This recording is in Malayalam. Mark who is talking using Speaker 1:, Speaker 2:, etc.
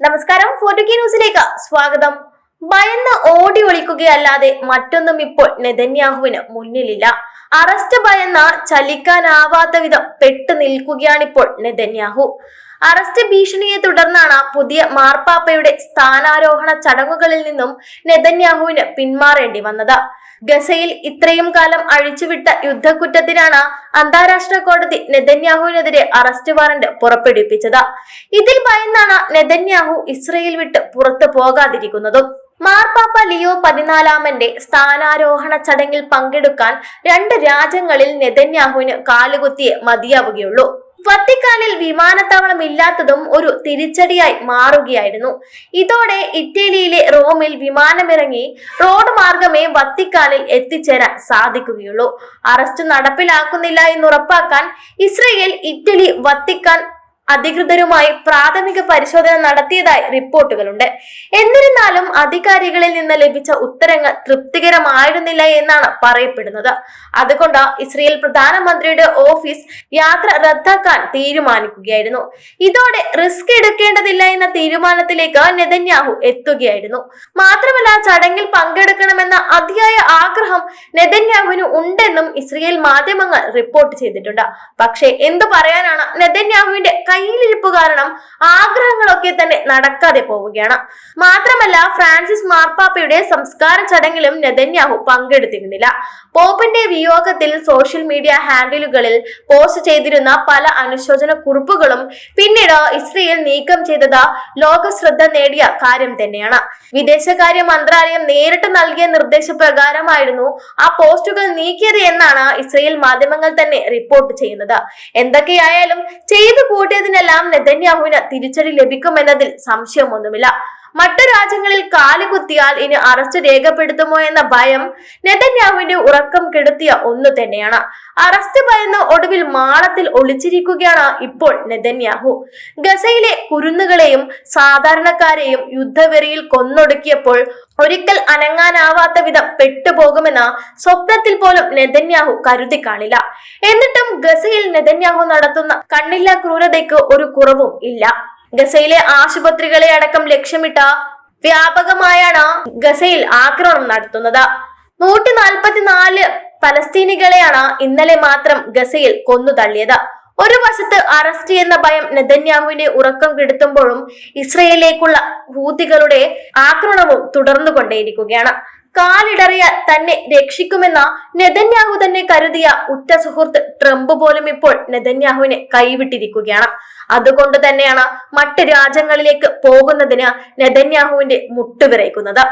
Speaker 1: നമസ്കാരം ഫോർട്ടുക്കി ന്യൂസിലേക്ക് സ്വാഗതം. ഭയന്ന് ഓടി ഒളിക്കുകയല്ലാതെ മറ്റൊന്നും ഇപ്പോൾ നെതന്യാഹുവിന് മുന്നിലില്ല. അറസ്റ്റ് ഭയന്ന ചലിക്കാനാവാത്ത വിധം പെട്ടു നിൽക്കുകയാണിപ്പോൾ നെതന്യാഹു. അറസ്റ്റ് ഭീഷണിയെ തുടർന്നാണ് പുതിയ മാർപ്പാപ്പയുടെ സ്ഥാനാരോഹണ ചടങ്ങുകളിൽ നിന്നും നെതന്യാഹുവിന് പിന്മാറേണ്ടി വന്നത്. ഗസയിൽ ഇത്രയും കാലം അഴിച്ചുവിട്ട യുദ്ധക്കുറ്റത്തിനാണ് അന്താരാഷ്ട്ര കോടതി നെതന്യാഹുവിനെതിരെ അറസ്റ്റ് വാറന്റ് പുറപ്പെടുവിപ്പിച്ചത്. ഇതിൽ ഭയന്നാണ് നെതന്യാഹു ഇസ്രയേൽ വിട്ട് പുറത്തു പോകാതിരിക്കുന്നതും. മാർപ്പാപ്പ ലിയോ പതിനാലാമന്റെ സ്ഥാനാരോഹണ ചടങ്ങിൽ പങ്കെടുക്കാൻ രണ്ട് രാജ്യങ്ങളിൽ നെതന്യാഹുവിന് കാലുകുത്തിയേ മതിയാവുകയുള്ളൂ. വത്തിക്കാനിൽ വിമാനത്താവളം ഇല്ലാത്തതും ഒരു തിരിച്ചടിയായി മാറുകയായിരുന്നു. ഇതോടെ ഇറ്റലിയിലെ റോമിൽ വിമാനമിറങ്ങി റോഡ് മാർഗമേ വത്തിക്കാനിൽ എത്തിച്ചേരാൻ സാധിക്കുകയുള്ളൂ. അറസ്റ്റ് നടപ്പിലാക്കുന്നില്ല എന്ന് ഉറപ്പാക്കാൻ ഇസ്രയേൽ ഇറ്റലി വത്തിക്കാൻ അധികൃതരുമായി പ്രാഥമിക പരിശോധന നടത്തിയതായി റിപ്പോർട്ടുകളുണ്ട്. എന്നിരുന്നാലും അധികാരികളിൽ നിന്ന് ലഭിച്ച ഉത്തരങ്ങൾ തൃപ്തികരമായിരുന്നില്ല എന്നാണ് പറയപ്പെടുന്നത്. അതുകൊണ്ട് ഇസ്രയേൽ പ്രധാനമന്ത്രിയുടെ ഓഫീസ് യാത്ര റദ്ദാക്കാൻ തീരുമാനിക്കുകയായിരുന്നു. ഇതോടെ റിസ്ക് എടുക്കേണ്ടതില്ല എന്ന തീരുമാനത്തിലേക്ക് നെതന്യാഹു എത്തുകയായിരുന്നു. മാത്രമല്ല ചടങ്ങിൽ പങ്കെടുക്കണമെന്ന അതിയായ ആഗ്രഹം നെതന്യാഹുവിന് ഉണ്ടെന്നും ഇസ്രയേൽ മാധ്യമങ്ങൾ റിപ്പോർട്ട് ചെയ്തിട്ടുണ്ട്. പക്ഷേ എന്തു പറയാനാണ് നെതന്യാഹുവിന്റെ കയ്യിലിരിപ്പ് കാരണം ആഗ്രഹങ്ങളൊക്കെ തന്നെ നടക്കാതെ പോവുകയാണ്. മാത്രമല്ല ഫ്രാൻസിസ് മാർപ്പാപ്പയുടെ സംസ്കാര ചടങ്ങിലും നെതന്യാഹു പങ്കെടുത്തിരുന്നില്ല. പോപ്പിന്റെ വിയോഗത്തിൽ സോഷ്യൽ മീഡിയ ഹാൻഡിലുകളിൽ പോസ്റ്റ് ചെയ്തിരുന്ന പല അനുശോചന കുറിപ്പുകളും പിന്നീട് ഇസ്രയേൽ നീക്കം ചെയ്തത് ലോക ശ്രദ്ധ നേടിയ കാര്യം തന്നെയാണ്. വിദേശകാര്യ മന്ത്രാലയം നേരിട്ട് നൽകിയ നിർദ്ദേശപ്രകാരമായിരുന്നു ആ പോസ്റ്റുകൾ നീക്കിയത് എന്നാണ് ഇസ്രയേൽ മാധ്യമങ്ങൾ തന്നെ റിപ്പോർട്ട് ചെയ്യുന്നത്. എന്തൊക്കെയായാലും ചെയ്തു കൂട്ടിയതിനെല്ലാം നെതന്യാഹുവിന് തിരിച്ചടി ലഭിക്കുമെന്നതിൽ സംശയമൊന്നുമില്ല. മറ്റു രാജ്യങ്ങളിൽ കാലുകുത്തിയാൽ ഇനി അറസ്റ്റ് രേഖപ്പെടുത്തുമോ എന്ന ഭയം നെതന്യാഹുവിന്റെ ഉറക്കം കെടുത്തിയ ഒന്നു തന്നെയാണ്. അറസ്റ്റ് ഭയന്ന് ഒടുവിൽ മാളത്തിൽ ഒളിച്ചിരിക്കുകയാണ് ഇപ്പോൾ നെതന്യാഹു. ഗസയിലെ കുരുന്നുകളെയും സാധാരണക്കാരെയും യുദ്ധവെറിയിൽ കൊന്നൊടുക്കിയപ്പോൾ ഒരിക്കൽ അനങ്ങാനാവാത്ത വിധം പെട്ടുപോകുമെന്ന സ്വപ്നത്തിൽ പോലും നെതന്യാഹു കരുതി കാണില്ല. എന്നിട്ടും ഗസയിൽ നെതന്യാഹു നടത്തുന്ന കണ്ണില്ല ക്രൂരതയ്ക്ക് ഒരു കുറവും ഇല്ല. ഗസയിലെ ആശുപത്രികളെ അടക്കം ലക്ഷ്യമിട്ട വ്യാപകമായാണ് ഗസയിൽ ആക്രമണം നടത്തുന്നത്. നൂറ്റി നാൽപ്പത്തിനാല് പലസ്തീനികളെയാണ് ഇന്നലെ മാത്രം ഗസയിൽ കൊന്നു തള്ളിയത് ഒരു വശത്ത് അറസ്റ്റ് എന്ന ഭയം നെതന്യാഹുവിനെ ഉറക്കം കെടുത്തുമ്പോഴും ഇസ്രയേലിലേക്കുള്ള ഹൂതികളുടെ ആക്രമണവും തുടർന്നുകൊണ്ടേയിരിക്കുകയാണ്. കാലിടറിയ തന്നെ രക്ഷിക്കുമെന്ന നെതന്യാഹു തന്നെ കരുതിയ ഉറ്റ സുഹൃത്ത് ട്രംപ് പോലും ഇപ്പോൾ നെതന്യാഹുവിനെ കൈവിട്ടിരിക്കുകയാണ്. അതുകൊണ്ട് തന്നെയാണ് മറ്റ് രാജ്യങ്ങളിലേക്ക് പോകുന്നതിന് നെതന്യാഹുവിന്റെ മുട്ടുവിറയ്ക്കുന്നത്.